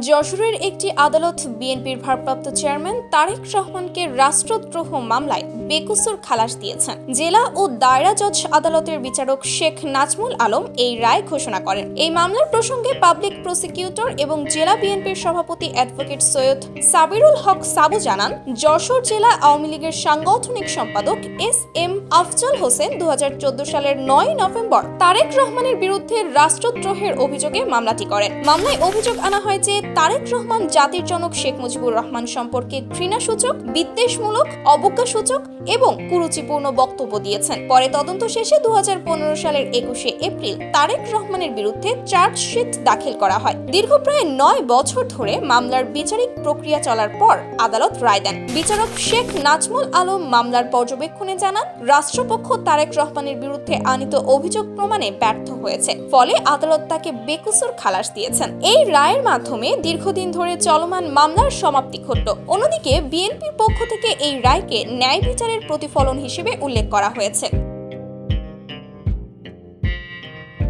যশোরের একটি আদালত বিএনপির ভারপ্রাপ্ত চেয়ারম্যান তারেক রহমানকে রাষ্ট্রদ্রোহ মামলায় বেকসুর খালাস দিয়েছেন। জেলা ও দায়রা জজ আদালতের বিচারক শেখ নাজমুল আলম এই রায় ঘোষণা করেন। এই মামলার প্রসঙ্গে পাবলিক প্রসিকিউটর এবং জেলা বিএনপির সভাপতি অ্যাডভোকেট সৈয়দ সাবিরুল হক সাবু জানান, যশোর জেলা আওয়ামী লীগের সাংগঠনিক সম্পাদক এস এম আফজল হোসেন দু হাজার চোদ্দ সালের নয় নভেম্বর তারেক রহমানের বিরুদ্ধে রাষ্ট্রদ্রোহের অভিযোগে মামলাটি করেন। মামলায় অভিযোগ আনা হয় যে তারেক রহমান জাতির জনক শেখ মুজিবুর রহমান সম্পর্কে ঘৃণাসূচক, বিদ্বেষমূলক, অবজ্ঞাসূচক এবং কুরুচিপূর্ণ বক্তব্য দিয়েছেন। পরে তদন্ত শেষে দু হাজার পনেরো সালের একুশে এপ্রিল তারেক রহমানের বিরুদ্ধে চার্জশিট দাখিল করা হয়। দীর্ঘ প্রায় নয় বছর ধরে মামলার বিচারিক প্রক্রিয়া চলার পর আদালত রায় দেন। বিচারক শেখ নাজমুল আলম মামলার পর্যবেক্ষণে জানান, রাষ্ট্রপক্ষ তারেক রহমানের বিরুদ্ধে আনিত অভিযোগ প্রমাণে ব্যর্থ হয়েছে। ফলে আদালত তাকে বেকসুর খালাস দিয়েছেন। এই রায়ের মাধ্যমে দীর্ঘদিন ধরে চলমান মামলার সমাপ্তি ঘটল। অন্যদিকে বিএনপির পক্ষ থেকে এই রায়কে ন্যায় বিচারের প্রতিফলন হিসেবে উল্লেখ করা হয়েছে।